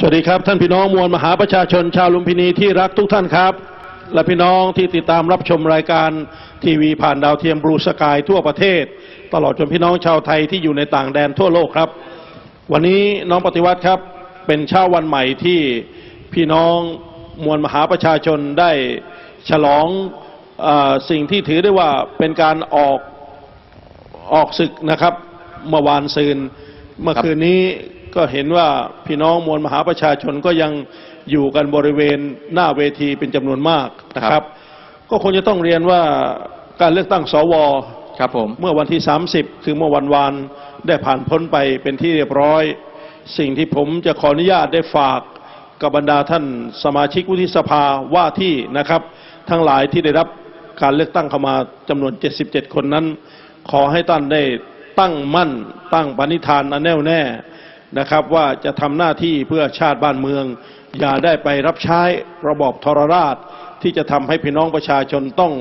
สวัสดีครับ ท่านพี่น้องมวลมหาประชาชนชาวลุมพินีที่รักทุกท่านครับ และพี่น้องที่ติดตามรับชมรายการทีวีผ่านดาวเทียมบลูสกายทั่วประเทศ ตลอดจนพี่น้องชาวไทยที่อยู่ในต่างแดนทั่วโลกครับ วันนี้น้องปฏิวัติครับเป็นเช้าวันใหม่ที่พี่น้องมวลมหาประชาชนได้ฉลองอสิ่งที่ถือได้ว่าเป็นการออกออกศึกนะครับเมื่อวานซืนเมื่อคืนนี้ ก็เห็นว่าพี่น้องมวลมหาประชาชนก็ยังอยู่กันบริเวณหน้าเวทีเป็นจำนวนมากนะครับ ก็คงจะต้องเรียนว่าการเลือกตั้งสวครับผมเมื่อวันที่ 30 คือเมื่อวันวานได้ผ่านพ้นไปเป็นที่เรียบร้อย สิ่งที่ผมจะขออนุญาตได้ฝากกับบรรดาท่านสมาชิกวุฒิสภาว่าที่นะครับ ทั้งหลายที่ได้รับการเลือกตั้งเข้ามาจำนวน 77 คนนั้น ขอให้ท่านได้ตั้งมั่นตั้งปณิธานอันแน่วแน่ นะครับว่าจะทำหน้าที่เพื่อชาติบ้านเมือง อย่าได้ไปรับใช้ระบอบทรราช ที่จะทำให้พี่น้องประชาชนต้อง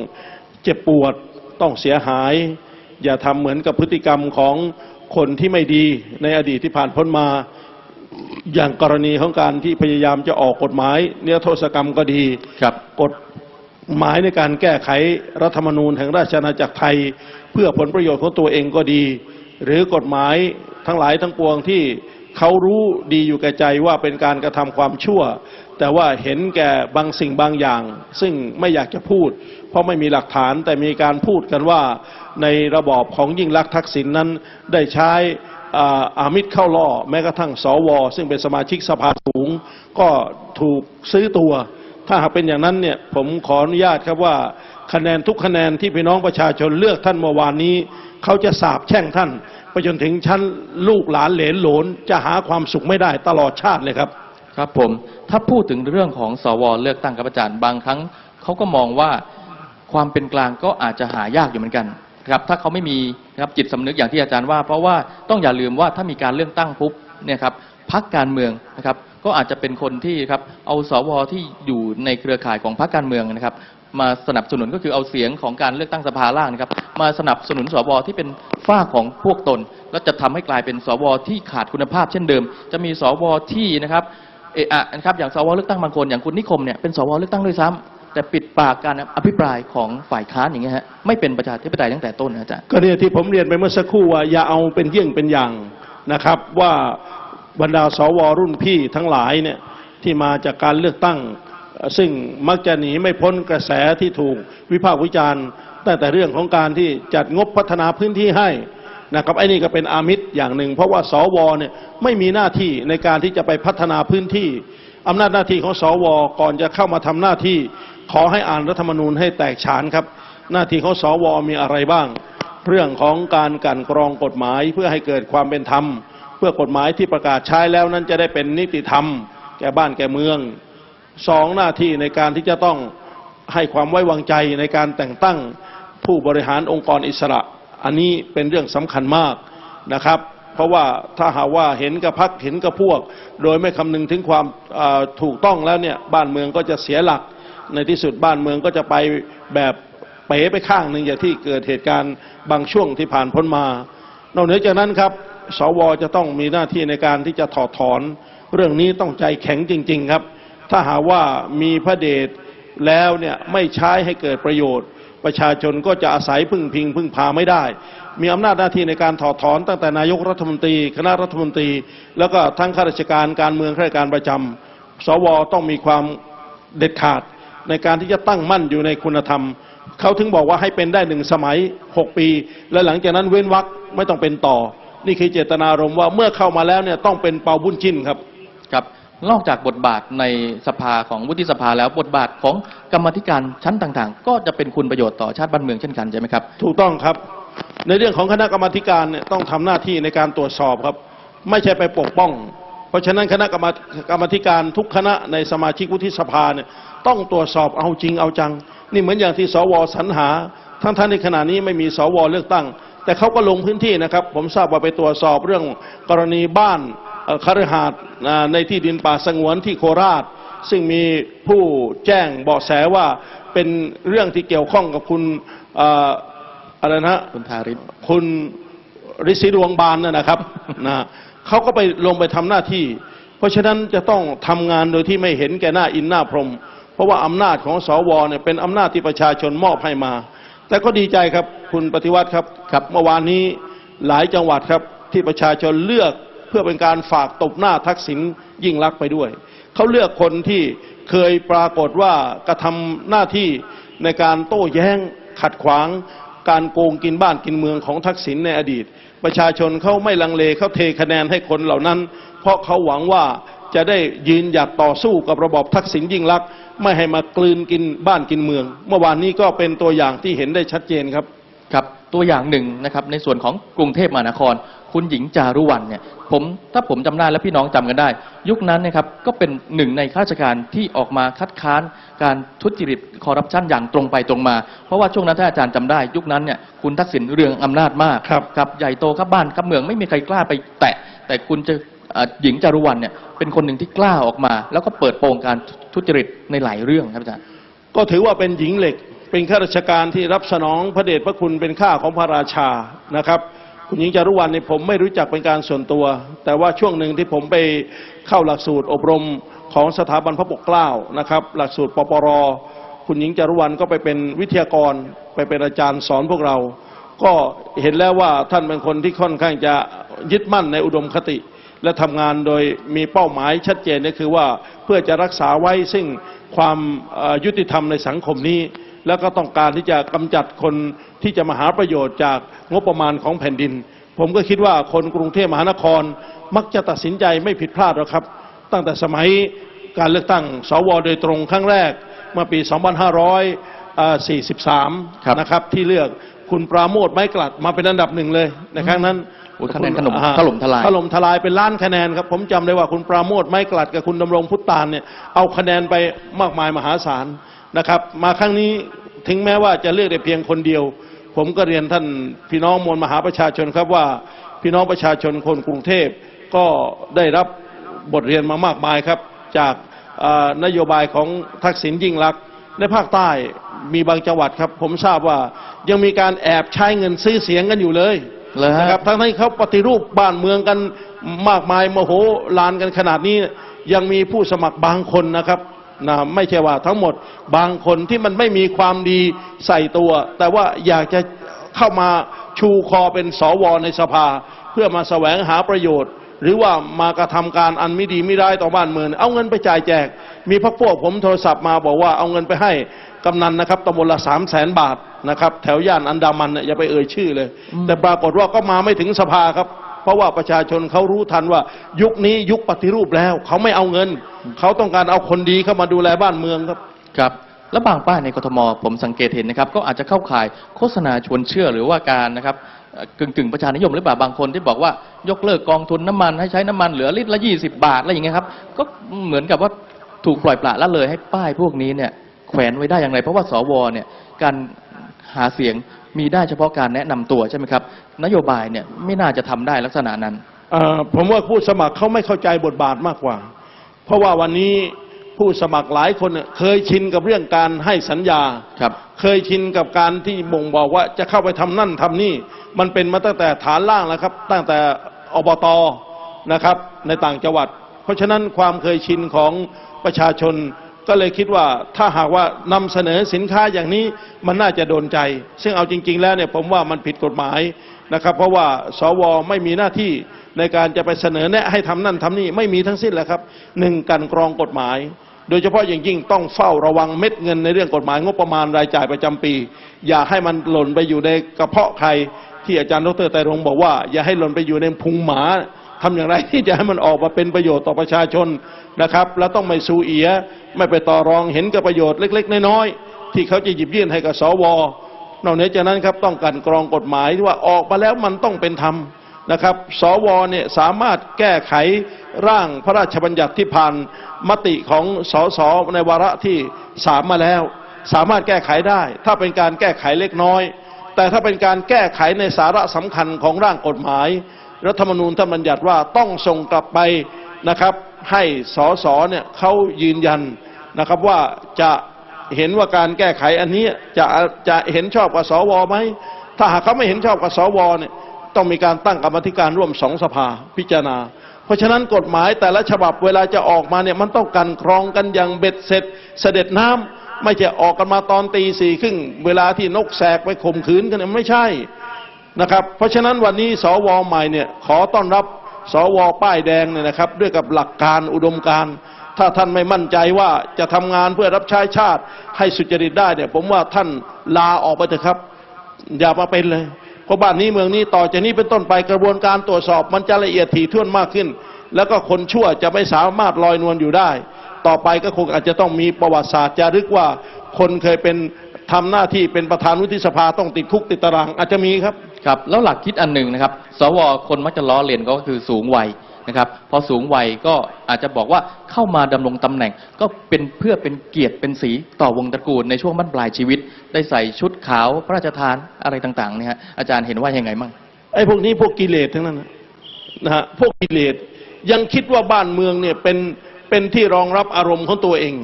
เจ็บปวดต้องเสียหาย อย่าทำเหมือนกับพฤติกรรมของคนที่ไม่ดีในอดีตที่ผ่านพ้นมาอย่างกรณีของการที่พยายามจะออกกฎหมายเนื้อโทษกรรมก็ดีครับกฎหมายในการแก้ไขรัฐธรรมนูญแห่งราชอาณาจักรไทย เพื่อผลประโยชน์ของตัวเองก็ดี หรือกฎหมายทั้งหลายทั้งปวงที่ เขารู้ดีอยู่แก่ใจว่าเป็นการกระทำความชั่ว แต่ว่าเห็นแก่บางสิ่งบางอย่าง ซึ่งไม่อยากจะพูด เพราะไม่มีหลักฐานแต่มีการพูดกันว่าในระบอบของยิ่งลักทักษิณนนั้นได้ใช้อาอามิตรเข้าล่อแม้กระทั่งสว ซึ่งเป็นสมาชิกสภาสูง ก็ถูกซื้อตัว ถ้าหากเป็นอย่างนั้นเนี่ยผมขออนุญาตครับว่า คะแนนทุกคะแนนที่พี่น้องประชาชนเลือกท่านเมื่อวานนี้ เขาจะสาบแช่งท่านไปจนถึงชั้นลูกหลานเหลนหลนจะหาความสุขไม่ได้ตลอดชาติเลยครับ ครับผมถ้าพูดถึงเรื่องของสวเลือกตั้งครับอาจารย์บางครั้งเขาก็มองว่าความเป็นกลางก็อาจจะหายากอยู่เหมือนกันครับถ้าเขาไม่มีครับจิตสำนึกอย่างที่อาจารย์ว่า เพราะว่าต้องอย่าลืมว่าถ้ามีการเลือกตั้งปุ๊บเนี่ยครับพักการเมืองนะครับก็อาจจะเป็นคนที่ครับเอาสวที่อยู่ในเครือข่ายของพรรคการเมืองนะครับ มาสนับสนุนก็คือเอาเสียงของการเลือกตั้งสภาล่างนะครับ มาสนับสนุนสวที่เป็นฝ้าของพวกตน แล้วจะทำให้กลายเป็นสวที่ขาดคุณภาพเช่นเดิม จะมีสวที่นะครับเอะอะนะครับอย่างสวเลือกตั้งบางคนอย่างคุณนิคมเนี่ยเป็นสวเลือกตั้งด้วยซ้ำแต่ปิดปากการอภิปรายของฝ่ายค้านอย่างเงี้ยฮะไม่เป็นประชาธิปไตยตั้งแต่ต้นนะอาจารย์ก็เนี่ยที่ผมเรียนไปเมื่อสักครู่ว่าอย่าเอาเป็นเยี่ยงเป็นอย่างนะครับว่าบรรดาสวรุ่นพี่ทั้งหลายเนี่ยที่มาจากการเลือกตั้ง ซึ่งมักจะหนีไม่พ้นกระแสที่ถูกวิพากษ์วิจารณ์ตั้งแต่เรื่องของการที่จัดงบพัฒนาพื้นที่ให้นะครับไอ้นี่ก็เป็นอามิตรอย่างหนึ่ง เพราะว่าสวเนี่ยไม่มีหน้าที่ในการที่จะไปพัฒนาพื้นที่อำนาจหน้าที่ของสวก่อนจะเข้ามาทำหน้าที่ ขอให้อ่านรัฐธรรมนูญให้แตกฉานครับ หน้าที่ของสวมีอะไรบ้าง เรื่องของการกันกรองกฎหมายเพื่อให้เกิดความเป็นธรรม เพื่อกฎหมายที่ประกาศใช้แล้วนั้นจะได้เป็นนิติธรรม แก่บ้านแก่เมือง สองหน้าที่ในการที่จะต้องให้ความไว้วางใจในการแต่งตั้งผู้บริหารองค์กรอิสระ อันนี้เป็นเรื่องสำคัญมากนะครับ เพราะว่าถ้าหากว่าเห็นกับพักเห็นกับพวก โดยไม่คำนึงถึงความถูกต้องแล้วเนี่ยบ้านเมืองก็จะเสียหลัก ในที่สุดบ้านเมืองก็จะไปแบบเป๋ไปข้างหนึ่งอย่างที่เกิดเหตุการณ์บางช่วงที่ผ่านพ้นมา นอกเหนือจากนั้นครับ สวจะต้องมีหน้าที่ในการที่จะถอดถอน เรื่องนี้ต้องใจแข็งจริง ๆ ครับ ถ้าหากว่ามีพระเดชแล้วเนี่ยไม่ใช้ให้เกิดประโยชน์ ประชาชนก็จะอาศัยพึ่งพิง พึ่งพาไม่ได้ มีอำนาจหน้าที่ในการถอดถอนตั้งแต่นายกรัฐมนตรี คณะรัฐมนตรี แล้วก็ทั้งข้าราชการการเมืองข้าราชการประจำสวต้องมีความเด็ดขาดในการที่จะตั้งมั่นอยู่ในคุณธรรม เขาถึงบอกว่าให้เป็นได้หนึ่งสมัย 6 ปี และหลังจากนั้นเว้นวรรคไม่ต้องเป็นต่อ นี่คือเจตนารมณ์ว่าเมื่อเข้ามาแล้วเนี่ยต้องเป็นเปาบุญจิ้นครับครับ นอกจากบทบาทในสภาของวุฒิสภาแล้วบทบาทของกรรมธิการชั้นต่างๆ ก็จะเป็นคุณประโยชน์ต่อชาติบ้านเมืองเช่นกันใช่ไหมครับ ถูกต้องครับ ในเรื่องของคณะกรรมธิการเนี่ยต้องทำหน้าที่ในการตรวจสอบครับ ไม่ใช่ไปปกป้อง เพราะฉะนั้นคณะกรรมกรรมธิการทุกคณะในสมาชิกวุฒิสภาเนี่ยต้องตรวจสอบเอาจริงเอาจัง นี่เหมือนอย่างที่สวสรรหา ทั้งท่านในขณะนี้ไม่มีสวเลือกตั้ง แต่เขาก็ลงพื้นที่นะครับ ผมทราบว่าไปตรวจสอบเรื่องกรณีบ้าน คฤหาสน์อ่าในที่ดินป่าสงวนที่โคราช ซึ่งมีผู้แจ้งเบาะแสว่าเป็นเรื่องที่เกี่ยวข้องกับคุณเอ่ออะไรนะคุณทาริศคุณฤทธิ์ศรีดวงบานนะนะครับนะเขาก็ไปลงไปทำหน้าที่ เพราะฉะนั้นจะต้องทำงานโดยที่ไม่เห็นแก่หน้าอินหน้าพรหมเพราะว่าอำนาจของสวเนี่ยเป็นอำนาจที่ประชาชนมอบให้มา แต่ก็ดีใจครับคุณปฏิวัติครับครับเมื่อวานนี้หลายจังหวัดครับที่ประชาชนเลือกเพื่อเป็นการฝากตบหน้าทักษิณยิ่งรักษณ์ไปด้วย เขาเลือกคนที่เคยปรากฏว่ากระทำหน้าที่ในการโต้แย้งขัดขวาง การโกงกินบ้านกินเมืองของทักษิณในอดีต ประชาชนเขาไม่ลังเลเขาเทคะแนนให้คนเหล่านั้น เพราะเขาหวังว่าจะได้ยืนหยัดต่อสู้กับระบอบทักษิณยิ่งรักษณ์ไม่ให้มากลืนกินบ้านกินเมือง เมื่อวานนี้ก็เป็นตัวอย่างที่เห็นได้ชัดเจนครับครับตัวอย่างหนึ่งนะครับในส่วนของกรุงเทพมหานคร คุณหญิงจารุวรรณเนี่ยผมถ้าผมจำได้และพี่น้องจำกันได้ ยุคนั้นนะครับก็เป็นหนึ่งในข้าราชการที่ออกมาคัดค้านการทุจริตคอร์รัปชันอย่างตรงไปตรงมา เพราะว่าช่วงนั้นถ้าอาจารย์จำได้ ยุคนั้นเนี่ยคุณทักษิณเรืองอำนาจมากครับครับใหญ่โตครับบ้านครับเมืองไม่มีใครกล้าไปแตะ แต่คุณจะเอ่อหญิงจารุวรรณเนี่ยเป็นคนหนึ่งที่กล้าออกมา แล้วก็เปิดโปงการทุจริตในหลายเรื่องครับอาจารย์ก็ถือว่าเป็นหญิงเหล็ก เป็นข้าราชการที่รับสนองพระเดชพระคุณเป็นข้าของพระราชานะครับ คุณหญิงจารุวรรณเนี่ยผมไม่รู้จักเป็นการส่วนตัว แต่ว่าช่วงหนึ่งที่ผมไปเข้าหลักสูตรอบรมของสถาบันพระปกเกล้านะครับ หลักสูตรปปร คุณหญิงจารุวรรณก็ไปเป็นวิทยากรไปเป็นอาจารย์สอนพวกเรา ก็เห็นแล้วว่าท่านเป็นคนที่ค่อนข้างจะยึดมั่นในอุดมคติ และทำงานโดยมีเป้าหมายชัดเจนก็คือว่าเพื่อจะรักษาไว้ซึ่งความยุติธรรมในสังคมนี้ แล้วก็ต้องการที่จะกำจัดคน ที่จะมาหาประโยชน์จากงบประมาณของแผ่นดิน ผมก็คิดว่าคนกรุงเทพมหานครมักจะตัดสินใจไม่ผิดพลาดหรอกครับ ตั้งแต่สมัยการเลือกตั้งสวโดยตรงครั้งแรกเมื่อปี 2543ครับนะครับ ที่เลือกคุณปราโมทไม้กลัดมาเป็นอันดับหนึ่งเลยในครั้งนั้นโอ้ยคะแนนขนมอ่าถล่มทลายถล่มทลายเป็นล้านคะแนนครับผมจำได้ว่าคุณปราโมทไม้กลัดกับคุณดำรงพุตตานเนี่ยเอาคะแนนไปมากมายมหาศาลนะครับ มาครั้งนี้ถึงแม้ว่าจะเลือกได้เพียงคนเดียว ผมก็เรียนท่านพี่น้องมวลมหาประชาชนครับว่าพี่น้องประชาชนคนกรุงเทพก็ได้รับบทเรียนมามากมายครับ จากอ่านโยบายของทักษิณยิ่งรักษณ์ในภาคใต้มีบางจังหวัดครับ ผมทราบว่ายังมีการแอบใช้เงินซื้อเสียงกันอยู่เลยเลยฮะนะครับทั้งที่เขาปฏิรูปบ้านเมืองกันมากมายโมโหลานกันขนาดนี้ยังมีผู้สมัครบางคนนะครับ นะไม่ใช่ว่าทั้งหมดบางคนที่มันไม่มีความดีใส่ตัว แต่ว่าอยากจะเข้ามาชูคอเป็นสวในสภา เพื่อมาแสวงหาประโยชน์ หรือว่ามากระทำการอันไม่ดีไม่ได้ต่อบ้านเมืองเอาเงินไปจ่ายแจก มีพักพวกผมโทรศัพท์มาบอกว่าเอาเงินไปให้กำนันนะครับตำบลละสามแสนบาทนะครับ แถวย่านอันดามันเนี่ยอย่าไปเอ่ยชื่อเลย แต่ปรากฏว่าก็มาไม่ถึงสภาครับ เพราะว่าประชาชนเขารู้ทันว่า ยุคนี้ยุคปฏิรูปแล้ว เขาไม่เอาเงิน เขาต้องการเอาคนดีเข้ามาดูแลบ้านเมืองครับครับแล้วบางป้ายในกทมผมสังเกตเห็นนะครับ ก็อาจจะเข้าข่ายโฆษณาชวนเชื่อหรือว่าการนะครับกึ่งกึ่งๆประชานิยมหรือเปล่าบางคนที่บอกว่ายกเลิกกองทุนน้ำมันให้ใช้น้ำมันเหลือลิตรละ20บาทอะไรอย่างเงี้ยครับก็เหมือนกับว่าถูกปล่อยปละละเลยให้ป้ายพวกนี้เนี่ยแขวนไว้ได้อย่างไร เพราะว่าสวเนี่ยการหาเสียง มีได้เฉพาะการแนะนำตัวใช่ไหมครับ นโยบายเนี่ยไม่น่าจะทำได้ลักษณะนั้น เอ่อผมว่าผู้สมัครเขาไม่เข้าใจบทบาทมากกว่า เพราะว่าวันนี้ผู้สมัครหลายคนเนี่ยเคยชินกับเรื่องการให้สัญญา ครับ เคยชินกับการที่บ่งบอกว่าจะเข้าไปทำนั่นทำนี่ มันเป็นมาตั้งแต่ฐานล่างแล้วครับ ตั้งแต่อบตนะครับ ในต่างจังหวัด เพราะฉะนั้นความเคยชินของประชาชน ก็เลยคิดว่าถ้าหากว่านำเสนอสินค้าอย่างนี้มันน่าจะโดนใจ ซึ่งเอาจริง ๆ แล้วเนี่ยผมว่ามันผิดกฎหมายนะครับ เพราะว่าสวไม่มีหน้าที่ในการจะไปเสนอแนะให้ทำนั่นทำนี่ไม่มีทั้งสิ้นแหละครับหนึ่งการกรองกฎหมาย โดยเฉพาะอย่างยิ่งต้องเฝ้าระวังเม็ดเงินในเรื่องกฎหมายงบประมาณรายจ่ายประจำปี อย่าให้มันหล่นไปอยู่ในกระเพาะใครที่อาจารย์ดรไตรรงบอกว่า อย่าให้หล่นไปอยู่ในพุงหมา ทำอย่างไรที่จะให้มันออกมาเป็นประโยชน์ต่อประชาชนนะครับ แล้วต้องไม่ซูเอีย ไม่ไปต่อรองเห็นกับประโยชน์เล็ก ๆ น้อยๆที่เขาจะหยิบยื่นให้กับสวนอกเหนือจากนั้นครับต้องกลันกรองกฎหมายที่ว่าออกมาแล้วมันต้องเป็นธรรมนะครับ สวเนี่ยสามารถแก้ไขร่างพระราชบัญญัติที่ผ่านมติของสสในวาระที่สามมาแล้ว สามารถแก้ไขได้ ถ้าเป็นการแก้ไขเล็กน้อย แต่ถ้าเป็นการแก้ไขในสาระสำคัญของร่างกฎหมาย รัฐธรรมนูญท่านบัญญัติว่าต้องส่งกลับไปนะครับ ให้สสเนี่ยเขายืนยันนะครับว่าจะเห็นว่าการแก้ไขอันนี้จะจะเห็นชอบกับสวไหมถ้าหากเขาไม่เห็นชอบกับสวเนี่ยต้องมีการตั้งกรรมธิการร่วมสองสภาพิจารณา เพราะฉะนั้นกฎหมายแต่ละฉบับเวลาจะออกมาเนี่ยมันต้องกันกรองกันอย่างเบ็ดเสร็จ เสด็จน้ำไม่จะออกกันมาตอนตีสี่ครึ่งเวลาที่นกแสกไปข่มขืนกันเนี่ยไม่ใช่ นะครับ เพราะฉะนั้นวันนี้สวใหม่เนี่ยขอต้อนรับสวป้ายแดงเนี่ยนะครับ ด้วยกับหลักการอุดมการถ้าท่านไม่มั่นใจว่าจะทำงานเพื่อรับใช้ชาติให้สุจริตได้เนี่ย ผมว่าท่านลาออกไปเถอะครับ อย่ามาเป็นเลย เพราะบ้านนี้เมืองนี้ต่อจากนี้เป็นต้นไปกระบวนการตรวจสอบมันจะละเอียดถี่ถ้วนมากขึ้น แล้วก็คนชั่วจะไม่สามารถลอยนวลอยู่ได้ ต่อไปก็คงอาจจะต้องมีประวัติศาสตร์จารึกว่าคนเคยเป็น ทำหน้าที่เป็นประธานวุฒิสภาต้องติดคุกติดตารางอาจจะมีครับครับแล้วหลักคิดอันหนึ่งนะครับ สวคนมักจะล้อเลียนก็คือสูงวัยนะครับพอสูงวัยก็อาจจะบอกว่าเข้ามาดำรงตำแหน่ง ก็เป็นเพื่อเป็นเกียรติเป็นสีต่อวงตระกูลในช่วงบั้นปลายชีวิต ได้ใส่ชุดขาวพระราชทานอะไรต่างๆเนี่ยฮะอาจารย์เห็นว่ายังไงมั่งไอ้พวกนี้พวกกิเลสทั้งนั้นนะนะฮะพวกกิเลสยังคิดว่าบ้านเมืองเนี่ยเป็นเป็นที่รองรับอารมณ์ของตัวเอง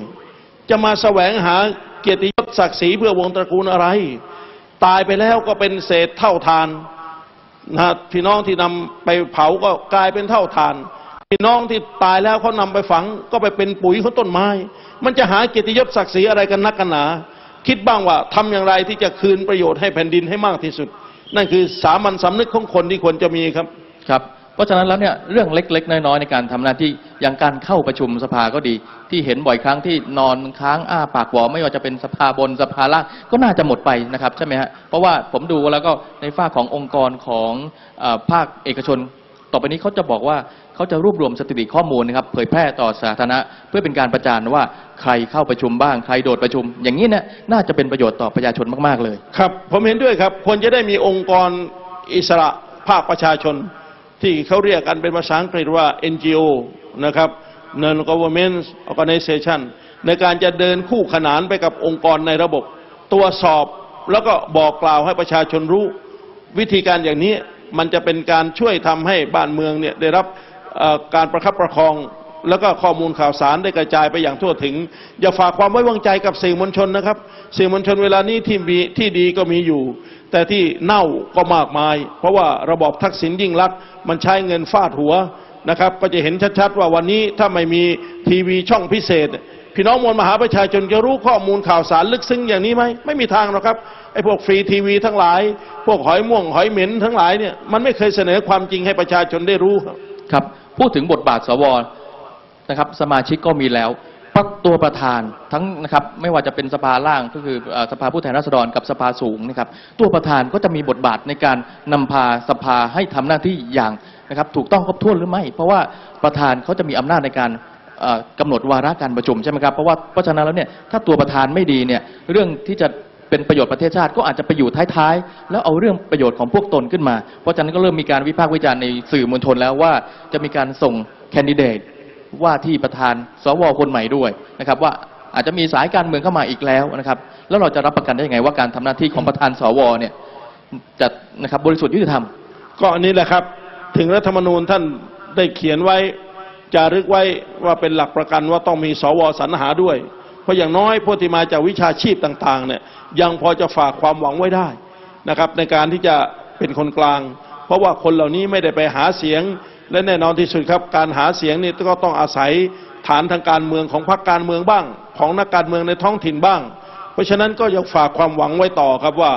จะมาแสวงหาเกียรติยศศักดิ์ศรีเพื่อวงตระกูลอะไร ตายไปแล้วก็เป็นเศษเท่าทานนะพี่น้องที่นำไปเผาก็กลายเป็นเท่าทาน พี่น้องที่ตายแล้วเขานำไปฝังก็ไปเป็นปุ๋ยของต้นไม้ มันจะหาเกียรติยศศักดิ์ศรีอะไรกันนักกันหนา คิดบ้างว่าทำอย่างไรที่จะคืนประโยชน์ให้แผ่นดินให้มากที่สุด นั่นคือสามัญสำนึกของคนที่ควรจะมีครับครับ ราะฉะนั้นแล้วเนี่ยเรื่องเล็ก ๆ น้อยๆในการทำหน้าที่อย่างการเข้าประชุมสภาก็ดี ที่เห็นบ่อยครั้งที่นอนค้างอ้าปากหวอไม่ว่าจะเป็นสภาบนสภาล่างก็น่าจะหมดไปนะครับใช่ไหมฮะเพราะว่าผมดูแล้วก็ในฝ้าขององค์กรของอภาคเอกชน ต่อไปนี้เขาจะบอกว่าเขาจะรวบรวมสถิติข้อมูลนะครับเผยแพร่ต่อสาธารณะ เพื่อเป็นการประจานว่าใครเข้าประชุมบ้างใครโดดประชุม อย่างนี้เนี่ยน่าจะเป็นประโยชน์ต่อประชาชนมากๆเลย ครับ ผมเห็นด้วยครับควรจะได้มีองค์กรอิสระภาคประชาชน ที่เขาเรียกกันเป็นภาษาอังกฤษว่า NGO นะครับ Non Government Organization ในการจะเดินคู่ขนานไปกับองค์กรในระบบตรวจสอบแล้วก็บอกกล่าวให้ประชาชนรู้ วิธีการอย่างนี้มันจะเป็นการช่วยทำให้บ้านเมืองเนี่ยได้รับการประคับประคอง แล้วก็ข้อมูลข่าวสารได้กระจายไปอย่างทั่วถึง อย่าฝากความไว้วางใจกับสื่อมวลชนนะครับสื่อมวลชนเวลานี้ที่มีที่ดีก็มีอยู่ แต่ที่เน่าก็มากมาย เพราะว่าระบอบทักษิณยิ่งลักษณ์มันใช้เงินฟาดหัวนะครับ ก็จะเห็นชัดๆว่าวันนี้ถ้าไม่มีทีวีช่องพิเศษ พี่น้องมวลมหาประชาชนจะรู้ข้อมูลข่าวสารลึกซึ้งอย่างนี้ไหมไม่มีทางหรอกครับไอ้พวกฟรีทีวีทั้งหลาย พวกหอยม่วงหอยเหม็นทั้งหลายเนี่ยมันไม่เคยเสนอความจริงให้ประชาชนได้รู้ครับครับพูดถึงบทบาทสวนะครับ สมาชิกก็มีแล้ว พักตัวประธานทั้งนะครับไม่ว่าจะเป็นสภาล่างก็คือสภาผู้แทนราษฎรกับสภาสูงนะครับตัวประธานก็จะมีบทบาทในการนำพาสภาให้ทำหน้าที่อย่างนะครับถูกต้องครบถ้วนหรือไม่ เพราะว่าประธานเขาจะมีอำนาจในการเอ่อกำหนดวาระการประชุมใช่ไหมครับเพราะว่าเพราะฉะนั้นแล้วเนี่ยถ้าตัวประธานไม่ดีเนี่ยเรื่องที่จะเป็นประโยชน์ประเทศชาติก็อาจจะไปอยู่ท้ายๆ แล้วเอาเรื่องประโยชน์ของพวกตนขึ้นมา เพราะฉะนั้นก็เริ่มมีการวิพากษ์วิจารณ์ในสื่อมวลชนแล้วว่าจะมีการส่งแคนดิเดต ว่าที่ประธานสวคนใหม่ด้วยนะครับว่าอาจจะมีสายการเมืองเข้ามาอีกแล้วนะครับ แล้วเราจะรับประกันได้ยังไงว่าการทำหน้าที่ของประธานสวเนี่ยจะนะครับบริสุทธิ์ยุติธรรมก็อันนี้แหละครับ ถึงรัฐธรรมนูญท่านได้เขียนไว้จารึกไว้ว่าเป็นหลักประกันว่าต้องมีสวสรรหาด้วย เพราะอย่างน้อยพวกที่มาจากวิชาชีพต่างๆเนี่ยยังพอจะฝากความหวังไว้ได้นะครับ ในการที่จะเป็นคนกลาง เพราะว่าคนเหล่านี้ไม่ได้ไปหาเสียง และแน่นอนที่สุดครับการหาเสียงนี่ก็ต้องอาศัยฐานทางการเมืองของพรรคการเมืองบ้าง ของนักการเมืองในท้องถิ่นบ้าง เพราะฉะนั้นก็ยังฝากความหวังไว้ต่อครับว่า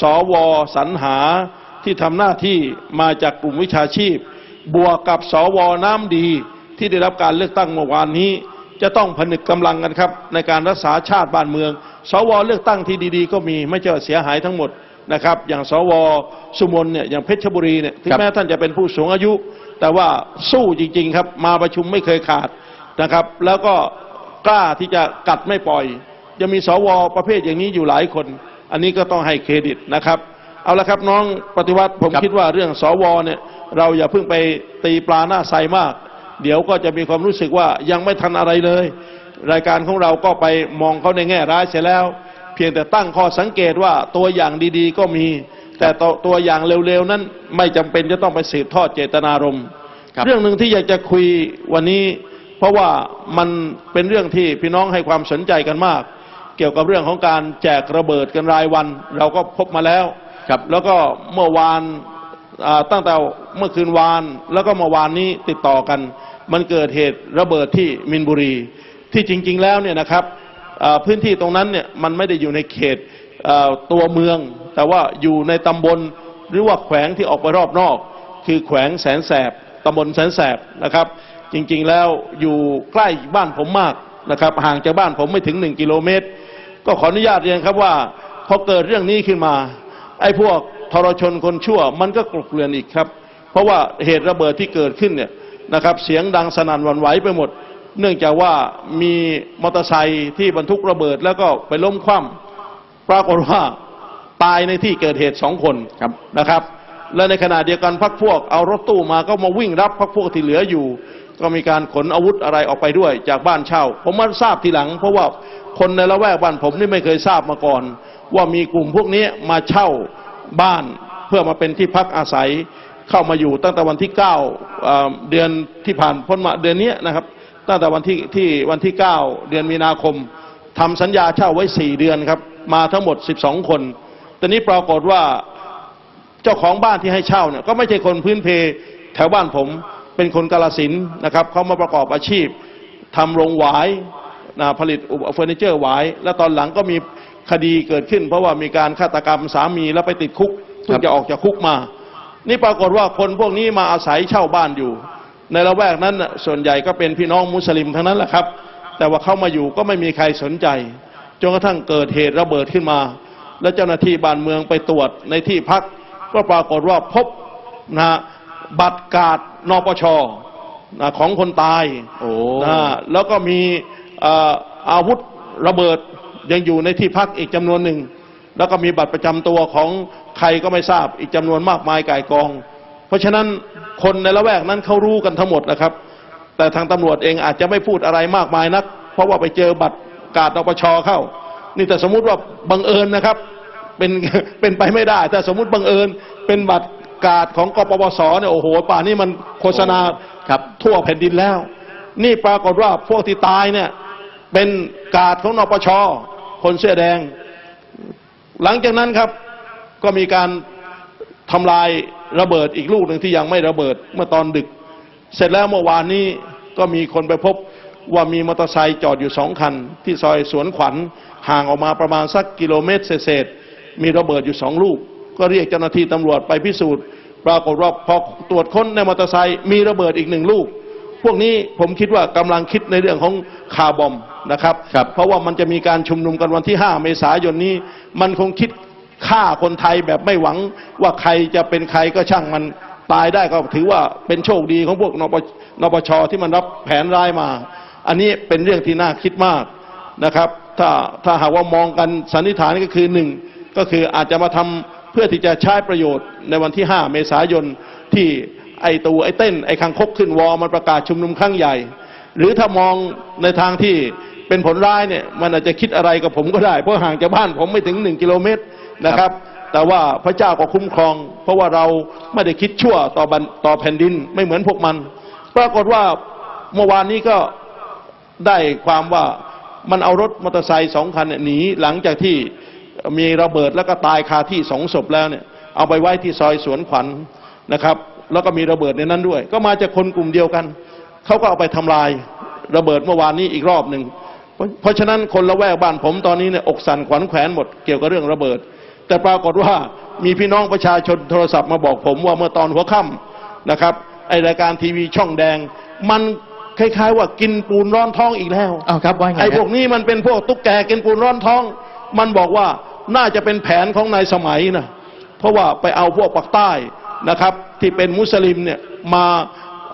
สวสรรหาที่ทำหน้าที่มาจากกลุ่มวิชาชีพ บวกกับสวน้ำดีที่ได้รับการเลือกตั้งเมื่อวานนี้ จะต้องผนึกกำลังกันครับ ในการรักษาชาติบ้านเมือง สวเลือกตั้งที่ดีๆ ก็มีไม่ใช่ว่าเสียหายทั้งหมดนะครับ อย่างสวสุมนเนี่ยอย่างเพชรบุรีเนี่ยถึงแม้ท่านจะเป็นผู้สูงอายุ แต่ว่าสู้จริง ๆ ครับ มาประชุมไม่เคยขาดนะครับ แล้วก็กล้าที่จะกัดไม่ปล่อย จะมีสวประเภทอย่างนี้อยู่หลายคน อันนี้ก็ต้องให้เครดิตนะครับ เอาละครับน้องปฏิวัติผมค,คิดว่าเรื่องสวเนี่ยเราอย่าเพิ่งไปตีปลาหน้าใสมาก เดี๋ยวก็จะมีความรู้สึกว่ายังไม่ทันอะไรเลย รายการของเราก็ไปมองเขาในแง่ร้ายเสียแล้ว เพียงแต่ตั้งข้อสังเกตว่าตัวอย่างดีๆ ก็มี แต่ตัวตัวอย่างเร็วๆนั้นไม่จำเป็นจะต้องไปสืบทอดเจตนารมณ์ครับเรื่องหนึ่งที่อยากจะคุยวันนี้ เพราะว่ามันเป็นเรื่องที่พี่น้องให้ความสนใจกันมาก เกี่ยวกับเรื่องของการแจกระเบิดกันรายวัน เราก็พบมาแล้วครับแล้วก็เมื่อวานอ่าตั้งแต่เมื่อคืนวานแล้วก็เมื่อวานนี้ติดต่อกัน มันเกิดเหตุระเบิดที่มินบุรี ที่จริง ๆ แล้วเนี่ยนะครับอ่าพื้นที่ตรงนั้นเนี่ยมันไม่ได้อยู่ในเขตอ่าตัวเมือง แต่ว่าอยู่ในตำบลหรือว่าแขวงที่ออกไปรอบนอก คือแขวงแสนแสบตำบลแสนแสบนะครับ จริงๆแล้วอยู่ใกล้บ้านผมมากนะครับห่างจากบ้านผมไม่ถึงหนึ่งกิโลเมตร ก็ขออนุญาตเรียนครับว่าพอเกิดเรื่องนี้ขึ้นมาไอ้พวกทรชนคนชั่วมันก็กลบเกลื่อนอีกครับ เพราะว่าเหตุระเบิดที่เกิดขึ้นเนี่ยนะครับเสียงดังสนั่นหวั่นไหวไปหมด เนื่องจากว่ามีมอเตอร์ไซค์ที่บรรทุกระเบิดแล้วก็ไปล้มคว่ำปรากฏว่า ตายในที่เกิดเหตุสองคนครับนะครับ และในขณะเดียวกันพักพวกเอารถตู้มาก็มาวิ่งรับพักพวกที่เหลืออยู่ ก็มีการขนอาวุธอะไรออกไปด้วยจากบ้านเช่า ผมมาทราบทีหลัง เพราะว่าคนในละแวกบ้านผมนี่ไม่เคยทราบมาก่อน ว่ามีกลุ่มพวกนี้มาเช่าบ้านเพื่อมาเป็นที่พักอาศัยเข้ามาอยู่ตั้งแต่วันที่9เอ่อเดือนที่ผ่านพ้นมาเดือนนี้นะครับ ตั้งแต่วันที่ที่วันที่ 9 เดือนมีนาคมทำสัญญาเช่าไว้ 4 เดือนครับ มาทั้งหมด 12 คน ตอนนี้ปรากฏว่าเจ้าของบ้านที่ให้เช่าเนี่ยก็ไม่ใช่คนพื้นเพแถวบ้านผมเป็นคนกาลสินนะครับเขามาประกอบอาชีพทำโรงหวายนะผลิตอุปเฟอร์นิเจอร์หวาย แล้วตอนหลังก็มีคดีเกิดขึ้น เพราะว่ามีการฆาตกรรมสามีแล้วไปติดคุกเพิ่งจะออกจากคุกมา นี่ปรากฏว่าคนพวกนี้มาอาศัยเช่าบ้านอยู่ ในละแวกนั้นส่วนใหญ่ก็เป็นพี่น้องมุสลิมทั้งนั้นแหละครับ แต่ว่าเข้ามาอยู่ก็ไม่มีใครสนใจจนกระทั่งเกิดเหตุระเบิดขึ้นมา และเจ้าหน้าที่บ้านเมืองไปตรวจในที่พัก ก็ปรากฏว่าพบนะฮะบัตรกาดนปชนะของคนตายโอ้นะแล้วก็มีเอ่ออาวุธระเบิดยังอยู่ในที่พักอีกจำนวนหนึ่ง แล้วก็มีบัตรประจำตัวของใครก็ไม่ทราบอีกจำนวนมากมายก่ายกอง เพราะฉะนั้นคนในละแวกนั้นเขารู้กันทั้งหมดนะครับ แต่ทางตำรวจเองอาจจะไม่พูดอะไรมากมายนัก เพราะว่าไปเจอบัตรกาดนปชเข้า นี่แต่สมมุติว่าบังเอิญนะครับ เป็นเป็นไปไม่ได้ แต่สมมุติบังเอิญเป็นบัตรกาดของกปปสเนี่ยโอ้โห ป่านนี้มันโฆษณาครับทั่วแผ่นดินแล้ว นี่ปรากฏว่าพวกที่ตายเนี่ยเป็นกาดของนปชคนเสื้อแดง หลังจากนั้นครับก็มีการทำลายระเบิดอีกลูกหนึ่งที่ยังไม่ระเบิดเมื่อตอนดึก เสร็จแล้วเมื่อวานนี้ก็มีคนไปพบ ว่ามีมอเตอร์ไซค์จอดอยู่สองคัน ที่ซอยสวนขวัญห่างออกมาประมาณสักกิโลเมตรเศษๆมีระเบิดอยู่สองลูก ก็เรียกเจ้าหน้าที่ตำรวจไปพิสูจน์ ปรากฏว่าพอตรวจค้นในมอเตอร์ไซค์มีระเบิดอีกหนึ่งลูก พวกนี้ผมคิดว่ากำลังคิดในเรื่องของคาร์บอมนะครับครับเพราะว่ามันจะมีการชุมนุมกันวันที่ 5 เมษายนนี้ มันคงคิดฆ่าคนไทยแบบไม่หวังว่าใครจะเป็นใครก็ช่างมันตายได้ก็ถือว่าเป็นโชคดีของพวกนปนปชที่มันรับแผนร้ายมา อันนี้เป็นเรื่องที่น่าคิดมากนะครับ ถ้าถ้าหากว่ามองกันสันนิษฐานก็คือหนึ่งก็คืออาจจะมาทำเพื่อที่จะใช้ประโยชน์ในวันที่ 5 เมษายนที่ไอตูไอเต้นไอคังคกขึ้นวอมันประกาศชุมนุมครั้งใหญ่ หรือถ้ามองในทางที่เป็นผลร้ายเนี่ยมันอาจจะคิดอะไรกับผมก็ได้ เพราะห่างจากบ้านผมไม่ถึงหนึ่งกิโลเมตรนะครับ แต่ว่าพระเจ้าก็คุ้มครอง เพราะว่าเราไม่ได้คิดชั่วต่อบันต่อแผ่นดินไม่เหมือนพวกมัน ปรากฏว่าเมื่อวานนี้ก็ ได้ความว่ามันเอารถมอเตอร์ไซค์สองคันเนี่ยหนีหลังจากที่มีระเบิดแล้วก็ตายคาที่สองศพแล้วเนี่ย เอาไปไว้ที่ซอยสวนขวัญนะครับ แล้วก็มีระเบิดในนั้นด้วย ก็มาจากคนกลุ่มเดียวกันเขาก็เอาไปทำลายระเบิดเมื่อวานนี้อีกรอบหนึ่งเพราะเพราะฉะนั้นคนละแวกบ้านผมตอนนี้เนี่ยอกสั่นขวัญแขวนหมดเกี่ยวกับเรื่องระเบิด แต่ปรากฏว่ามีพี่น้องประชาชนโทรศัพท์มาบอกผมว่าเมื่อตอนหัวค่ำนะครับไอรายการทีวีช่องแดงมัน คล้ายๆ ว่ากินปูนร้อนท้องอีกแล้วอ้าวครับว่าไงไอ้พวฮะกนี้มันเป็นพวกตุ๊กแกกินปูนร้อนท้อง มันบอกว่าน่าจะเป็นแผนของนายสมัยนะเพราะว่าไปเอาพวกปากใต้นะครับ ที่เป็นมุสลิมเนี่ยมา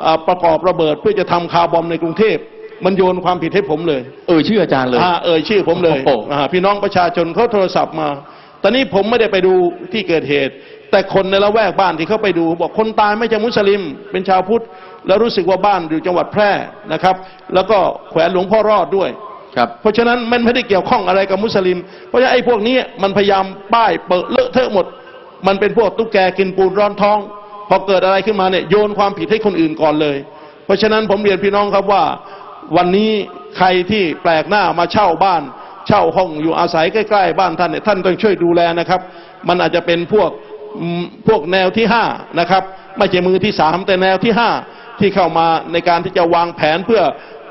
อ่าประกอบระเบิดเพื่อจะทำคาร์บอมในกรุงเทพมันโยนความผิดให้ผมเลย เออชื่ออาจารย์เลยอ่าเอ่ยชื่อผมเลยโอ้โหอ่าพี่น้องประชาชนเขาโทรศัพท์มา ตอนนี้ผมไม่ได้ไปดูที่เกิดเหตุ แต่คนในละแวกบ้านที่เขาไปดู บอกคนตายไม่ใช่มุสลิม เป็นชาวพุทธ แล้วรู้สึกว่าบ้านอยู่จังหวัดแพร่นะครับ แล้วก็แขวนหลวงพ่อรอดด้วยครับเพราะฉะนั้นมันไม่ได้เกี่ยวข้องอะไรกับมุสลิม เพราะฉะนั้นไอ้พวกนี้มันพยายามป้ายเปิดเลอะเทอะหมด มันเป็นพวกตุ๊กแกกินปูนร้อนท้อง พอเกิดอะไรขึ้นมาเนี่ยโยนความผิดให้คนอื่นก่อนเลย เพราะฉะนั้นผมเรียนพี่น้องครับว่า วันนี้ใครที่แปลกหน้ามาเช่าบ้าน เช่าห้องอยู่อาศัยใกล้ ๆ บ้านท่านเนี่ยท่านต้องช่วยดูแลนะครับ มันอาจจะเป็นพวกอืม พวกแนวที่ห้านะครับ ไม่ใช่มือที่สามแต่แนวที่ห้าที่เข้ามาในการที่จะวางแผนเพื่อ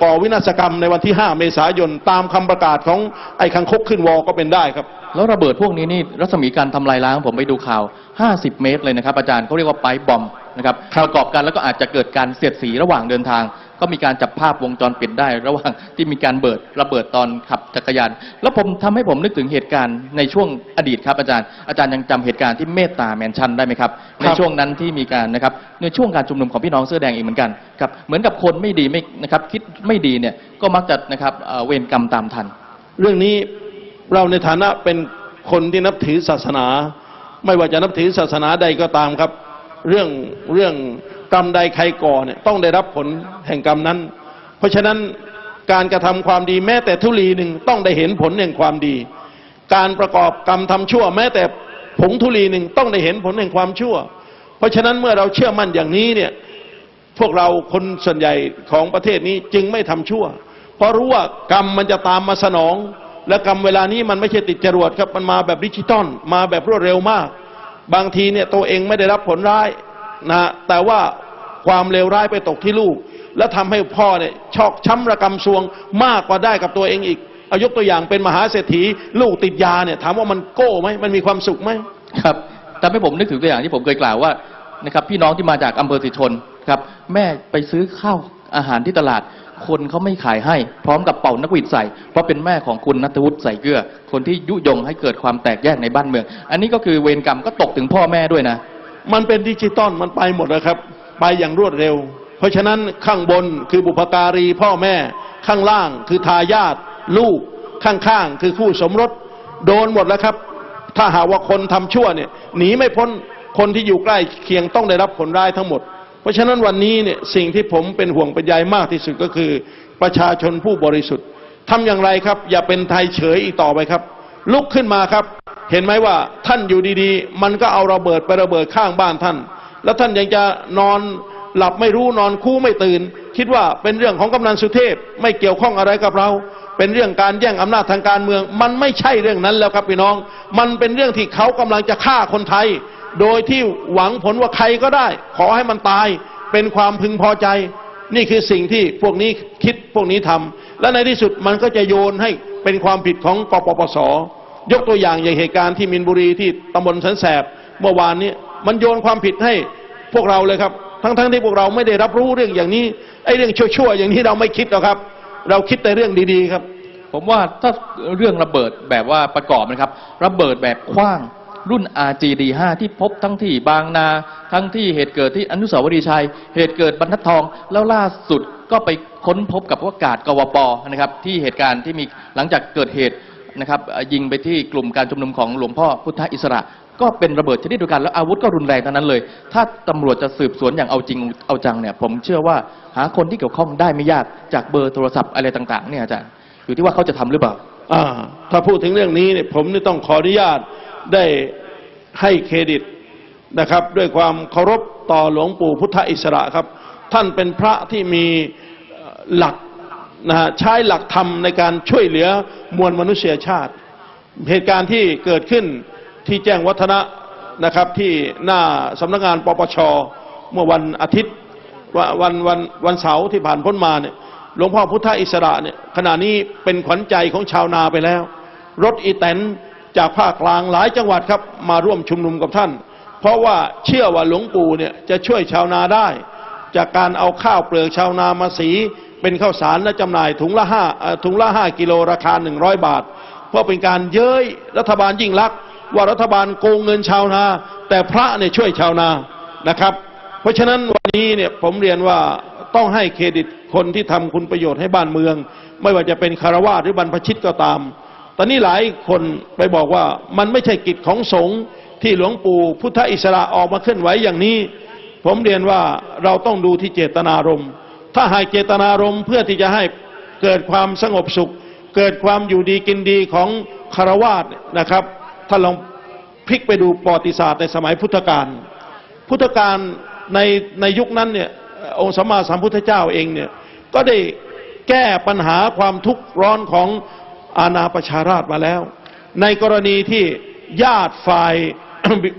ก่อวินาศกรรมในวันที่ 5 เมษายนตามคำประกาศของไอ้คังคกขึ้นวอก็เป็นได้ครับ แล้วระเบิดพวกนี้นี่รัศมีการทำลายล้างผมไปดูข่าว 50 เมตรเลยนะครับ อาจารย์เขาเรียกว่าไปบอมนะครับประกอบกันแล้วก็อาจจะเกิดการเสียดสีระหว่างเดินทาง ก็มีการจับภาพวงจรปิดได้ ระหว่างที่มีการเบิดระเบิดตอนขับจักรยาน แล้วผมทำให้ผมนึกถึงเหตุการณ์ในช่วงอดีตครับอาจารย์อาจารย์ยังจำเหตุการณ์ที่เมตตาแมนชั่นได้ไหมครับในช่วงนั้นที่มีการนะครับในช่วงการชุมนุมของพี่น้องเสื้อแดงเองเหมือนกันครับเหมือนกับคนไม่ดีไม่นะครับคิดไม่ดีเนี่ยก็มักจะนะครับเอ่อเวรกรรมตามทัน เรื่องนี้เราในฐานะเป็นคนที่นับถือศาสนา ไม่ว่าจะนับถือศาสนาใดก็ตามครับ เรื่องเรื่องกรรมใดใครก่อเนี่ยต้องได้รับผลแห่งกรรมนั้น เพราะฉะนั้นการกระทำความดีแม้แต่ทุลีหนึ่งต้องได้เห็นผลแห่งความดี การประกอบกรรมทำชั่ว แม้แต่ผงทุลีหนึ่งต้องได้เห็นผลแห่งความชั่ว เพราะฉะนั้นเมื่อเราเชื่อมั่นอย่างนี้เนี่ยพวกเราคนส่วนใหญ่ของประเทศนี้จึงไม่ทำชั่ว เพราะรู้ว่ากรรมมันจะตามมาสนอง และกรรมเวลานี้มันไม่ใช่ติดจรวดครับมันมาแบบดิจิตอลมาแบบรวดเร็วมาก บางทีเนี่ยตัวเองไม่ได้รับผลร้ายนะแต่ว่าความเลวร้ายไปตกที่ลูก และทำให้พ่อเนี่ยชอกช้ำระกำซวงมากกว่าได้กับตัวเองอีกเอายกตัวอย่างเป็นมหาเศรษฐี ลูกติดยาเนี่ยถามว่ามันโก้ไหมมันมีความสุขไหมครับทำให้ผมนึกถึงตัวอย่างที่ผมเคยกล่าวว่านะครับพี่น้องที่มาจากอำเภอสิชนครับแม่ไปซื้อข้าวอาหารที่ตลาด คนเขาไม่ขายให้ พร้อมกับเป่านักหวิดใส่ เพราะเป็นแม่ของคุณนัทวุฒิใส่เกลือ คนที่ยุยงให้เกิดความแตกแยกในบ้านเมือง อันนี้ก็คือเวรกรรมก็ตกถึงพ่อแม่ด้วยนะ มันเป็นดิจิตอลมันไปหมดแล้วครับ ไปอย่างรวดเร็ว เพราะฉะนั้นข้างบนคือบุพการีพ่อแม่ข้างล่างคือทายาทลูกข้างๆคือคู่สมรสโดนหมดแล้วครับ ถ้าหากว่าคนทำชั่วเนี่ยหนีไม่พ้นคนที่อยู่ใกล้เคียงต้องได้รับผลร้ายทั้งหมด ราะฉะนั้นวันนี้เนี่ยสิ่งที่ผมเป็นห่วงเป็นใยมากที่สุดก็คือ ประชาชนผู้บริสุทธิ์ทำอย่างไรครับ อย่าเป็นไทยเฉยอีกต่อไปครับ ลุกขึ้นมาครับ เห็นไหมว่าท่านอยู่ดีๆ มันก็เอาระเบิดไประเบิดข้างบ้านท่าน แล้วท่านยังจะนอนหลับไม่รู้นอนคู่ไม่ตื่น คิดว่าเป็นเรื่องของกำนันสุเทพไม่เกี่ยวข้องอะไรกับเรา เป็นเรื่องการแย่งอำนาจทางการเมือง มันไม่ใช่เรื่องนั้นแล้วครับพี่น้อง มันเป็นเรื่องที่เขากำลังจะฆ่าคนไทย โดยที่หวังผลว่าใครก็ได้ ขอให้มันตายเป็นความพึงพอใจ นี่คือสิ่งที่พวกนี้คิดพวกนี้ทำและในที่สุดมันก็จะโยนให้เป็นความผิดของกปปส ยกตัวอย่างอย่างเหตุการณ์ที่มินบุรีที่ตำบลสันแสบเมื่อวานนี้มันโยนความผิดให้พวกเราเลยครับ ทั้งๆที่พวกเราไม่ได้รับรู้เรื่องอย่างนี้ไอ้เรื่องชั่วๆอย่างนี้เราไม่คิดหรอกครับ เราคิดแต่เรื่องดีๆครับ ผมว่าถ้าเรื่องระเบิดแบบว่าประกอบนะครับ ระเบิดแบบคว้าง รุ่น RGD5 ที่พบทั้งที่บางนา ทั้งที่เหตุเกิดที่อนุสาวรีย์ชัย เหตุเกิดบรรทัดทอง แล้วล่าสุดก็ไปค้นพบกับว่ากาดกวปนะครับที่เหตุการณ์ที่มีหลังจากเกิดเหตุนะครับยิงไปที่กลุ่มการชุมนุมของหลวงพ่อพุทธอิสระ ก็เป็นระเบิดชนิดเดียวกันแล้วอาวุธก็รุนแรงทั้งนั้นเลย ถ้าตำรวจจะสืบสวนอย่างเอาจริงเอาจังเนี่ยผมเชื่อว่าหาคนที่เกี่ยวข้องได้ไม่ยากจากเบอร์โทรศัพท์อะไรต่างๆเนี่ยอาจารย์อยู่ที่ว่าเขาจะทำหรือเปล่าอ่าถ้าพูดถึงเรื่องนี้เนี่ยผมนี่ต้องขออนุญาต ได้ให้เครดิตนะครับ ด้วยความเคารพต่อหลวงปู่พุทธอิสระครับ ท่านเป็นพระที่มีหลักนะฮะใช้หลักธรรมในการช่วยเหลือมวลมนุษยชาติ เหตุการณ์ที่เกิดขึ้นที่แจ้งวัฒนะนะครับที่หน้าสำนักงานปปชเมื่อวันอาทิตย์วะวันวันวันเสาร์ที่ผ่านพ้นมาเนี่ยหลวงพ่อพุทธอิสระเนี่ยขณะนี้เป็นขวัญใจของชาวนาไปแล้ว รถอีแตน จากภาคกลางหลายจังหวัดครับมาร่วมชุมนุมกับท่าน เพราะว่าเชื่อว่าหลวงปู่เนี่ยจะช่วยชาวนาได้ จากการเอาข้าวเปลือกชาวนามาสี เป็นข้าวสารและจำหน่ายถุงละห้าถุงละห้ากิโลราคาหนึ่งร้อยบาท เพราะเป็นการเย้ยรัฐบาลยิ่งลักษณ์ว่ารัฐบาลโกงเงินชาวนา แต่พระเนี่ยช่วยชาวนานะครับ เพราะฉะนั้นวันนี้เนี่ยผมเรียนว่าต้องให้เครดิตคนที่ทำคุณประโยชน์ให้บ้านเมือง ไม่ว่าจะเป็นคารวาสหรือบรรพชิตก็ตาม ตอนนี้หลายคนไปบอกว่ามันไม่ใช่กิจของสงฆ์ที่หลวงปู่พุทธอิสระออกมาเคลื่อนไหวอย่างนี้ ผมเรียนว่าเราต้องดูที่เจตนารมณ์ถ้าหากเจตนารมณ์เพื่อที่จะให้เกิดความสงบสุข เกิดความอยู่ดีกินดีของคารวาสเนี่ยนะครับถ้าลองพลิกไปดูประวัติศาสตร์ในสมัยพุทธกาลพุทธกาลในในยุคนั้นเนี่ยองค์สัมมาสัมพุทธเจ้าเองเนี่ยก็ได้แก้ปัญหาความทุกข์ร้อนของ อาณาประชาราชมาแล้ว ในกรณีที่ญาติฝ่าย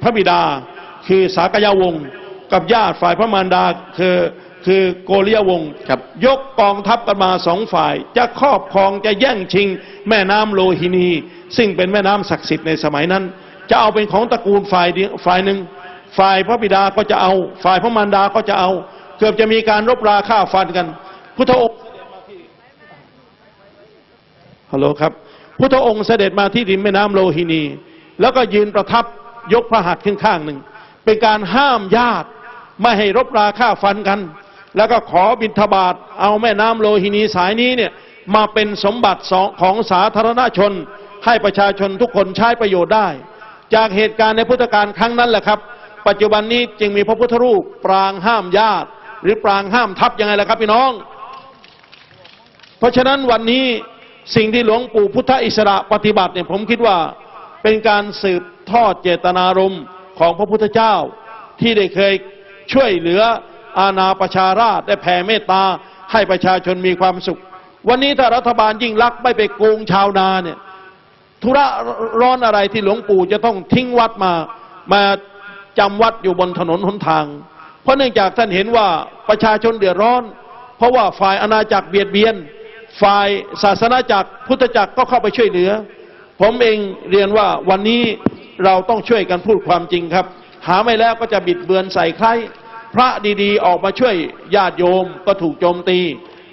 พระบิดา คือสากยาวงศ์กับญาติฝ่ายพระมารดาคือคือโกริยวงศ์ครับยกกองทัพกันมาสองฝ่าย จะครอบครองจะแย่งชิง แม่น้ำโลหินี ซึ่งเป็นแม่น้ำศักดิ์สิทธิ์ในสมัยนั้น จะเอาเป็นของตระกูลฝ่ายเดียวฝ่ายหนึ่ง ฝ่ายพระบิดาก็จะเอา ฝ่ายพระมารดาก็จะเอา เกือบจะมีการรบราฆ่าฟันกันพุทธองค์ ฮัลโหลครับ พุทธองค์เสด็จมาที่ริมแม่น้ำโลหินี แล้วก็ยืนประทับยกพระหัตถ์ขึ้นข้างหนึ่ง เป็นการห้ามญาติไม่ให้รบราฆ่าฟันกัน แล้วก็ขอบิณฑบาตเอาแม่น้ำโลหินีสายนี้เนี่ยมาเป็นสมบัติของสาธารณชน ให้ประชาชนทุกคนใช้ประโยชน์ได้ จากเหตุการณ์ในพุทธกาลครั้งนั้นแหละครับ ปัจจุบันนี้จึงมีพระพุทธรูปปรางห้ามญาติ หรือปรางห้ามทัพยังไงล่ะครับพี่น้อง เพราะฉะนั้นวันนี้ สิ่งที่หลวงปู่พุทธอิสระปฏิบัติเนี่ยผมคิดว่าเป็นการสืบทอดเจตนารมณ์ของพระพุทธเจ้า ที่ได้เคยช่วยเหลืออาณาประชาราษฎร์ได้แผ่เมตตาให้ประชาชนมีความสุข วันนี้ถ้ารัฐบาลยิ่งรักไม่ไปโกงชาวนาเนี่ยธุระร้อนอะไรที่หลวงปู่จะต้องทิ้งวัดมามาจำวัดอยู่บนถนนหนทาง เพราะเนื่องจากท่านเห็นว่าประชาชนเดือดร้อน เพราะว่าฝ่ายอาณาจักรเบียดเบียน ฝ่ายศาสนาจักรพุทธจักรก็เข้าไปช่วยเหลือ ผมเองเรียนว่าวันนี้เราต้องช่วยกันพูดความจริงครับ หาไม่แล้วก็จะบิดเบือนใส่ใครพระดีๆ ออกมาช่วยญาติโยมก็ถูกโจมตี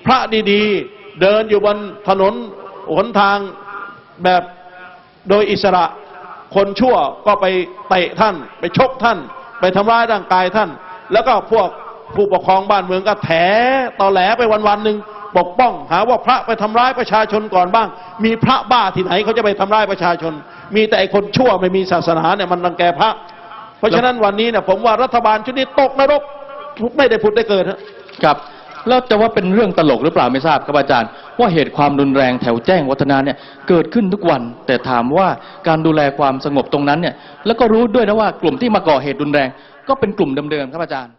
พระดีๆ เดินอยู่บนถนนหนทางแบบโดยอิสระ คนชั่วก็ไปเตะท่าน ไปชกท่าน ไปทำร้ายร่างกายท่าน แล้วก็พวก ผู้ปกครองบ้านเมืองก็แถตอแหลไปวันๆหนึ่งปกป้อง หาว่าพระไปทำร้ายประชาชนก่อนบ้าง มีพระบ้าที่ไหนเขาจะไปทำร้ายประชาชน มีแต่ไอคนชั่วไม่มีศาสนาเนี่ยมันรังแกพระ เพราะฉะนั้นวันนี้เนี่ยผมว่ารัฐบาลชุดนี้ตกนรกไม่ได้ผุดได้เกิดครับแล้วจะว่าเป็นเรื่องตลกหรือเปล่าไม่ทราบครับอาจารย์ ว่าเหตุความรุนแรงแถวแจ้งวัฒนาเนี่ยเกิดขึ้นทุกวัน แต่ถามว่าการดูแลความสงบตรงนั้นเนี่ยแล้วก็รู้ด้วยนะว่ากลุ่มที่มาก่อเหตุรุนแรง ก็เป็นกลุ่มเดิมๆครับอาจารย์